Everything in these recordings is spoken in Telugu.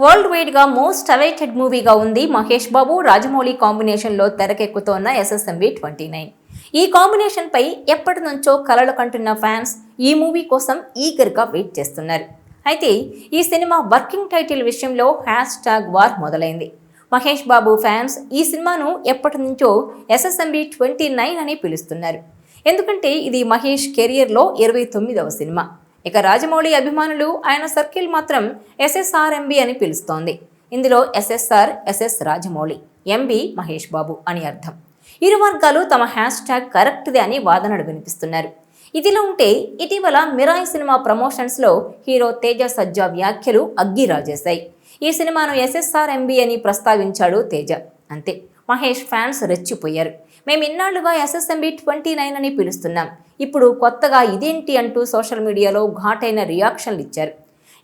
వరల్డ్ వైడ్గా మోస్ట్ అవైటెడ్ మూవీగా ఉంది మహేష్ బాబు. రాజమౌళి కాంబినేషన్లో తెరకెక్కుతోన్న ఎస్ఎస్ఎంబి ట్వంటీ నైన్ ఈ కాంబినేషన్ పై ఎప్పటి నుంచో కలలు కంటున్న ఫ్యాన్స్ ఈ మూవీ కోసం ఈగర్గా వెయిట్ చేస్తున్నారు. అయితే ఈ సినిమా వర్కింగ్ టైటిల్ విషయంలో హ్యాష్ ట్యాగ్ వార్ మొదలైంది. మహేష్ బాబు ఫ్యాన్స్ ఈ సినిమాను ఎప్పటి నుంచో ఎస్ఎస్ఎంబి ట్వంటీ నైన్ అని పిలుస్తున్నారు. ఎందుకంటే ఇది మహేష్ కెరియర్లో ఇరవై తొమ్మిదవ సినిమా. ఇక రాజమౌళి అభిమానులు ఆయన సర్కిల్ మాత్రం ఎస్ఎస్ఆర్ఎంబి అని పిలుస్తోంది. ఇందులో SSR SS Rajamouli MB Mahesh Babu అని అర్థం. ఇరు వర్గాలు తమ హ్యాష్ ట్యాగ్ కరెక్ట్దే అని వాదనలు వినిపిస్తున్నారు. ఇదిలా ఉంటే ఇటీవల మిరాయి సినిమా ప్రమోషన్స్లో హీరో తేజ సజ్జా వ్యాఖ్యలు అగ్గి రాజేశాయి ఈ సినిమాను ఎస్ఎస్ఆర్ ఎంబి అని ప్రస్తావించాడు తేజ. అంతే మహేష్ ఫ్యాన్స్ రెచ్చిపోయారు. మేము ఇన్నాళ్ళుగా ఎస్ఎస్ఎంబి ట్వంటీ నైన్ అని పిలుస్తున్నాం. ఇప్పుడు కొత్తగా ఇదేంటి అంటూ సోషల్ మీడియాలో ఘాటైన రియాక్షన్లు ఇచ్చారు.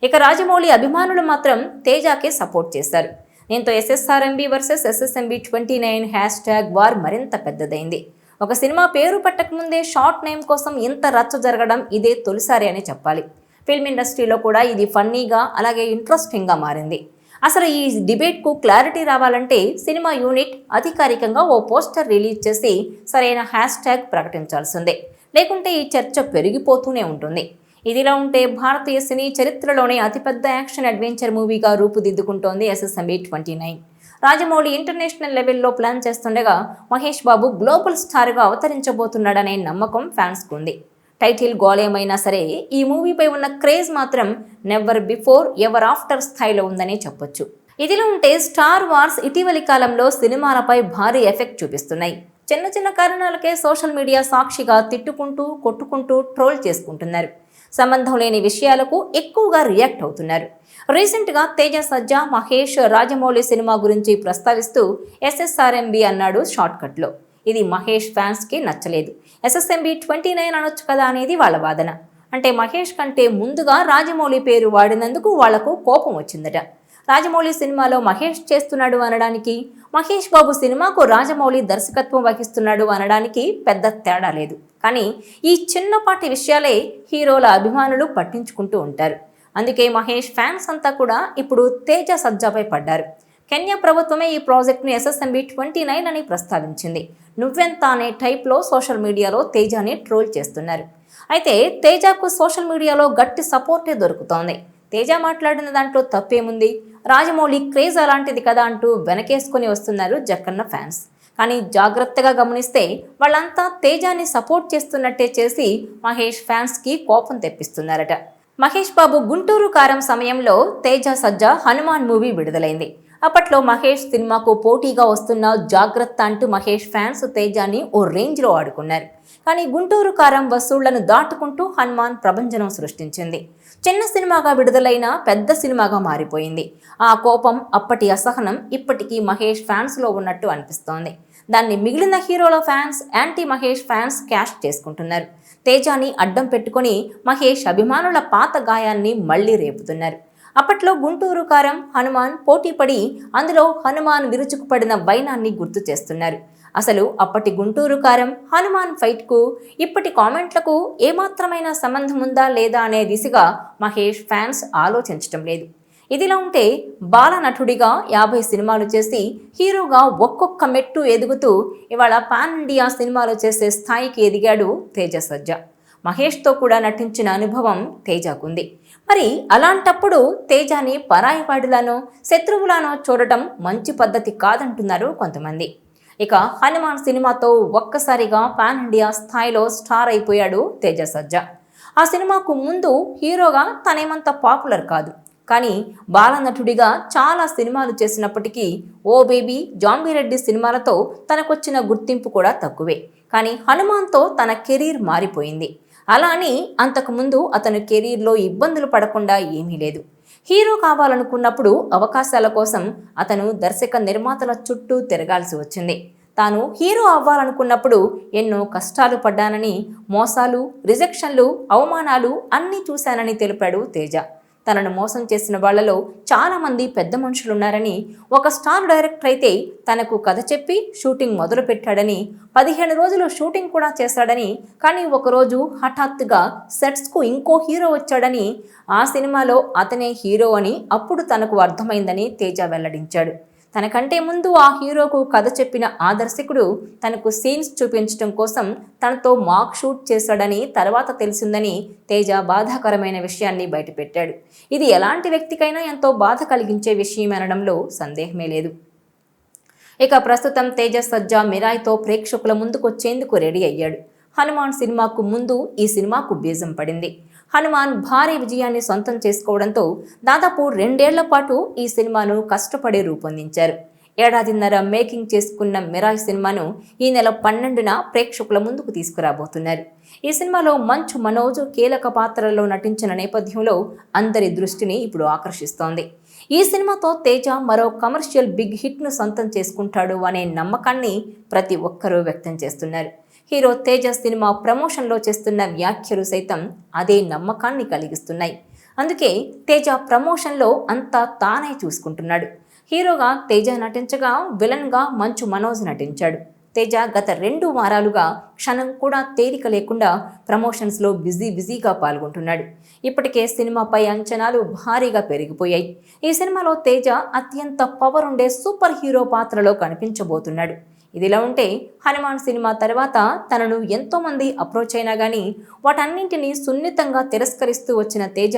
ఇక రాజమౌళి అభిమానులు మాత్రం తేజాకే సపోర్ట్ చేశారు. దీంతో SSRMB versus SSMB twenty nine hashtag war మరింత పెద్దదైంది. ఒక సినిమా పేరు పెట్టకముందే షార్ట్ నేమ్ కోసం ఇంత రచ్చ జరగడం ఇదే తొలిసారి అని చెప్పాలి. ఫిల్మ్ ఇండస్ట్రీలో కూడా ఇది ఫన్నీగా అలాగే ఇంట్రెస్టింగ్గా మారింది. అసలు ఈ డిబేట్కు క్లారిటీ రావాలంటే సినిమా యూనిట్ అధికారికంగా ఓ పోస్టర్ రిలీజ్ చేసి సరైన హ్యాష్ ట్యాగ్ ప్రకటించాల్సిందే. లేకుంటే ఈ చర్చ పెరిగిపోతూనే ఉంటుంది. ఇదిలా ఉంటే భారతీయ సినీ చరిత్రలోనే అతిపెద్ద యాక్షన్ అడ్వెంచర్ మూవీగా రూపుదిద్దుకుంటోంది SSMB twenty nine. Rajamouli international లెవెల్లో ప్లాన్ చేస్తుండగా మహేష్ బాబు గ్లోబల్ స్టార్గా అవతరించబోతున్నాడనే నమ్మకం ఫ్యాన్స్కు ఉంది. టైటిల్ గోలేమైనా సరే ఈ మూవీపై ఉన్న క్రేజ్ మాత్రం నెవర్ బిఫోర్ ఎవర్ ఆఫ్టర్ స్థాయిలో ఉందని చెప్పొచ్చు. ఇదిలో ఉంటే స్టార్ వార్స్ ఇటీవలి కాలంలో సినిమాలపై భారీ ఎఫెక్ట్ చూపిస్తున్నాయి. చిన్న చిన్న కారణాలకే సోషల్ మీడియా సాక్షిగా తిట్టుకుంటూ కొట్టుకుంటూ ట్రోల్ చేసుకుంటున్నారు. సంబంధం లేని విషయాలకు ఎక్కువగా రియాక్ట్ అవుతున్నారు. రీసెంట్గా తేజ సజ్జా మహేష్ రాజమౌళి సినిమా గురించి ప్రస్తావిస్తూ ఎస్ఎస్ఆర్ఎంబి అన్నాడు షార్ట్కట్లో. ఇది మహేష్ ఫ్యాన్స్కి నచ్చలేదు. ఎస్ఎస్ఎంబి ట్వంటీ నైన్ అనొచ్చు కదా అనేది వాళ్ళ వాదన. అంటే మహేష్ కంటే ముందుగా రాజమౌళి పేరు వాడినందుకు వాళ్ళకు కోపం వచ్చిందట. రాజమౌళి సినిమాలో మహేష్ చేస్తున్నాడు అనడానికి మహేష్ బాబు సినిమాకు రాజమౌళి దర్శకత్వం వహిస్తున్నాడు అనడానికి పెద్ద తేడా లేదు. కానీ ఈ చిన్నపాటి విషయాలే హీరోల అభిమానులు పట్టించుకుంటూ ఉంటారు. అందుకే మహేష్ ఫ్యాన్స్ అంతా కూడా ఇప్పుడు తేజ సజ్జాపై పడ్డారు. కెన్యా ప్రభుత్వమే ఈ ప్రాజెక్ట్ను ఎస్ఎస్ఎంబి ట్వంటీ నైన్ అని ప్రస్తావించింది. నువ్వెంత అనే టైప్లో సోషల్ మీడియాలో తేజాని ట్రోల్ చేస్తున్నారు. అయితే తేజాకు సోషల్ మీడియాలో గట్టి సపోర్టే దొరుకుతోంది. తేజ మాట్లాడిన దాంట్లో తప్పేముంది? రాజమౌళి క్రేజ్ అలాంటిది కదా అంటూ వెనకేసుకొని వస్తున్నారు జక్కన్న ఫ్యాన్స్. కానీ జాగ్రత్తగా గమనిస్తే వాళ్ళంతా తేజాని సపోర్ట్ చేస్తున్నట్టే చేసి మహేష్ ఫ్యాన్స్కి కోపం తెప్పిస్తున్నారట. మహేష్ బాబు గుంటూరు కారం సమయంలో తేజ సజ్జా హనుమాన్ మూవీ విడుదలైంది. అప్పట్లో మహేష్ సినిమాకు పోటీగా వస్తున్న జాగ్రత్త అంటూ మహేష్ ఫ్యాన్స్ తేజాన్ని ఓ రేంజ్లో ఆడుకున్నారు. కానీ గుంటూరు కారం వసూళ్ళను దాటుకుంటూ హనుమాన్ ప్రభంజనం సృష్టించింది. చిన్న సినిమాగా విడుదలైన పెద్ద సినిమాగా మారిపోయింది. ఆ కోపం అప్పటి అసహనం ఇప్పటికీ మహేష్ ఫ్యాన్స్లో ఉన్నట్టు అనిపిస్తోంది. దాన్ని మిగిలిన హీరోల fans anti Mahesh fans cash చేసుకుంటున్నారు. తేజాని అడ్డం పెట్టుకొని మహేష్ అభిమానుల పాత గాయాన్ని మళ్ళీ రేపుతున్నారు. అప్పట్లో గుంటూరు కారం హనుమాన్ పోటీపడి అందులో హనుమాన్ విరుచుకుపడిన వైనాన్ని గుర్తు చేస్తున్నారు. అసలు అప్పటి గుంటూరు కారం హనుమాన్ ఫైట్కు ఇప్పటి కామెంట్లకు ఏమాత్రమైన సంబంధం ఉందా లేదా అనే దిశగా మహేష్ ఫ్యాన్స్ ఆలోచించటం లేదు. ఇదిలా ఉంటే బాల నటుడిగా యాభై సినిమాలు చేసి హీరోగా ఒక్కొక్క మెట్టు ఎదుగుతూ ఇవాళ పాన్ ఇండియా సినిమాలు చేసే స్థాయికి ఎదిగాడు తేజ సజ్జా మహేష్తో కూడా నటించిన అనుభవం తేజాకుంది మరి అలాంటప్పుడు తేజాని పరాయివాడిలానో శత్రువులానో చూడటం మంచి పద్ధతి కాదంటున్నారు కొంతమంది. ఇక హనుమాన్ సినిమాతో ఒక్కసారిగా పాన్ ఇండియా స్థాయిలో స్టార్ అయిపోయాడు తేజ సజ్జా ఆ సినిమాకు ముందు హీరోగా తనేమంత పాపులర్ కాదు. కానీ బాలనటుడిగా చాలా సినిమాలు చేసినప్పటికీ ఓ బేబీ జాంబీరెడ్డి సినిమాలతో తనకొచ్చిన గుర్తింపు కూడా తక్కువే. కానీ హనుమాన్తో తన కెరీర్ మారిపోయింది. అలా అని అంతకుముందు అతను కెరీర్లో ఇబ్బందులు పడకుండా ఏమీ లేదు. హీరో కావాలనుకున్నప్పుడు అవకాశాల కోసం అతను దర్శక నిర్మాతల చుట్టూ తిరగాల్సి వచ్చింది. తాను హీరో అవ్వాలనుకున్నప్పుడు ఎన్నో కష్టాలు పడ్డానని మోసాలు రిజెక్షన్లు అవమానాలు అన్నీ చూశానని తెలిపాడు తేజ. తనను మోసం చేసిన వాళ్ళలో చాలామంది పెద్ద మనుషులున్నారని ఒక స్టార్ డైరెక్టర్ అయితే తనకు కథ చెప్పి షూటింగ్ మొదలు పెట్టాడని పదిహేను రోజులు షూటింగ్ కూడా చేశాడని కానీ ఒకరోజు హఠాత్తుగా సెట్స్కు ఇంకో హీరో వచ్చాడని ఆ సినిమాలో అతనే హీరో అని అప్పుడు తనకు అర్థమైందని తేజ వెల్లడించాడు. తనకంటే ముందు ఆ హీరోకు కథ చెప్పిన ఆ దర్శకుడు తనకు సీన్స్ చూపించడం కోసం తనతో మాక్ షూట్ చేశాడని తర్వాత తెలిసిందని తేజ బాధాకరమైన విషయాన్ని బయటపెట్టాడు. ఇది ఎలాంటి వ్యక్తికైనా ఎంతో బాధ కలిగించే విషయం అనడంలో సందేహమే లేదు. ఇక ప్రస్తుతం తేజ సజ్జా మిరాయ్తో ప్రేక్షకుల ముందుకు వచ్చేందుకు రెడీ అయ్యాడు. హనుమాన్ సినిమాకు ముందు ఈ సినిమాకు బీజం పడింది. హనుమాన్ భారీ విజయాన్ని సొంతం చేసుకోవడంతో దాదాపు రెండేళ్ళ పాటు ఈ సినిమాను కష్టపడి రూపొందించారు. ఏడాదిన్నర మేకింగ్ చేసుకున్న మిరాజ్ సినిమాను ఈ నెల పన్నెండున ప్రేక్షకుల ముందుకు తీసుకురాబోతున్నారు. ఈ సినిమాలో మంచు మనోజ్ కీలక పాత్రలో నటించిన నేపథ్యంలో అందరి దృష్టిని ఇప్పుడు ఆకర్షిస్తోంది. ఈ సినిమాతో తేజ మరో కమర్షియల్ బిగ్ హిట్ను సొంతం చేసుకుంటాడు అనే నమ్మకాన్ని ప్రతి ఒక్కరూ వ్యక్తం చేస్తున్నారు. హీరో తేజ సినిమా ప్రమోషన్లో చేస్తున్న వ్యాఖ్యలు సైతం అదే నమ్మకాన్ని కలిగిస్తున్నాయి. అందుకే తేజ ప్రమోషన్లో అంతా తానే చూసుకుంటున్నాడు. హీరోగా తేజ నటించగా విలన్గా మంచు మనోజ్ నటించాడు. తేజ గత రెండు వారాలుగా క్షణం కూడా తేలిక లేకుండా ప్రమోషన్స్లో బిజీ బిజీగా పాల్గొంటున్నాడు. ఇప్పటికే సినిమాపై అంచనాలు భారీగా పెరిగిపోయాయి. ఈ సినిమాలో తేజ అత్యంత పవర్ ఉండే సూపర్ హీరో పాత్రలో కనిపించబోతున్నాడు. ఇదిలా ఉంటే హనుమాన్ సినిమా తర్వాత తనను ఎంతోమంది అప్రోచ్ అయినా కానీ వాటన్నింటినీ సున్నితంగా తిరస్కరిస్తూ వచ్చిన తేజ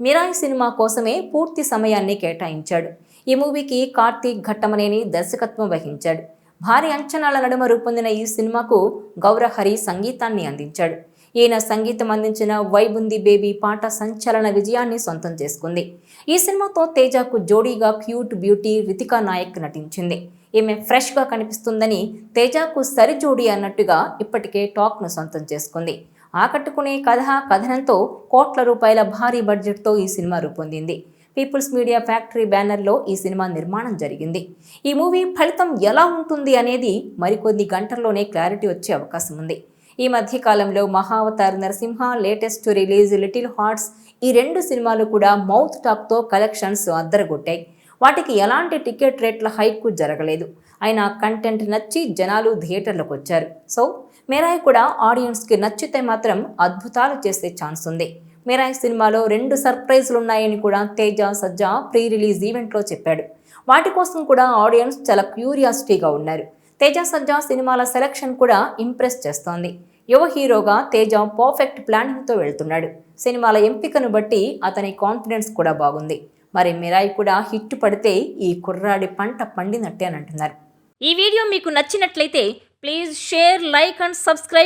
మిరాయి సినిమా కోసమే పూర్తి సమయాన్ని కేటాయించాడు. ఈ మూవీకి కార్తీక్ ఘట్టమనేని దర్శకత్వం వహించాడు. భారీ అంచనాల నడుమ రూపొందిన ఈ సినిమాకు గౌరహరి సంగీతాన్ని అందించాడు. ఈయన సంగీతం అందించిన వైబుంది బేబీ పాట సంచలన విజయాన్ని సొంతం చేసుకుంది. ఈ సినిమాతో తేజకు జోడీగా క్యూట్ బ్యూటీ రితికా నాయక్ నటించింది. ఈమె ఫ్రెష్గా కనిపిస్తుందని తేజకు సరిజోడి అన్నట్టుగా ఇప్పటికే టాక్ను సొంతం చేసుకుంది. ఆకట్టుకునే కథ కథనంతో కోట్ల రూపాయల భారీ బడ్జెట్తో ఈ సినిమా రూపొందింది. పీపుల్స్ మీడియా ఫ్యాక్టరీ బ్యానర్లో ఈ సినిమా నిర్మాణం జరిగింది. ఈ మూవీ ఫలితం ఎలా ఉంటుంది అనేది మరికొద్ది గంటల్లోనే క్లారిటీ వచ్చే అవకాశం ఉంది. ఈ మధ్య కాలంలో Mahavatar Narasimha latest release little hearts ఈ రెండు సినిమాలు కూడా మౌత్ టాక్తో కలెక్షన్స్ అద్దరగొట్టాయి. వాటికి ఎలాంటి టికెట్ రేట్ల హైక్ జరగలేదు. అయినా కంటెంట్ నచ్చి జనాలు థియేటర్లకు వచ్చారు. సో మేరాయ్ కూడా ఆడియన్స్కి నచ్చితే మాత్రం అద్భుతాలు చేసే ఛాన్స్ ఉంది. మేరాయ్ సినిమాలో రెండు సర్ప్రైజ్లు ఉన్నాయని కూడా తేజ సజ్జా ప్రీ రిలీజ్ ఈవెంట్లో చెప్పాడు. వాటి కోసం కూడా ఆడియన్స్ చాలా క్యూరియాసిటీగా ఉన్నారు. తేజ సజ్జా సినిమాల సెలక్షన్ కూడా ఇంప్రెస్ చేస్తోంది. యువ హీరోగా తేజ పర్ఫెక్ట్ ప్లానింగ్తో వెళ్తున్నాడు. సినిమాల ఎంపికను బట్టి అతని కాన్ఫిడెన్స్ కూడా బాగుంది. మరి మిరాయి కూడా హిట్ పడితే ఈ కుర్రాడి పంట పండినట్టే అని అంటున్నారు. ఈ వీడియో మీకు నచ్చినట్లయితే please share like and subscribe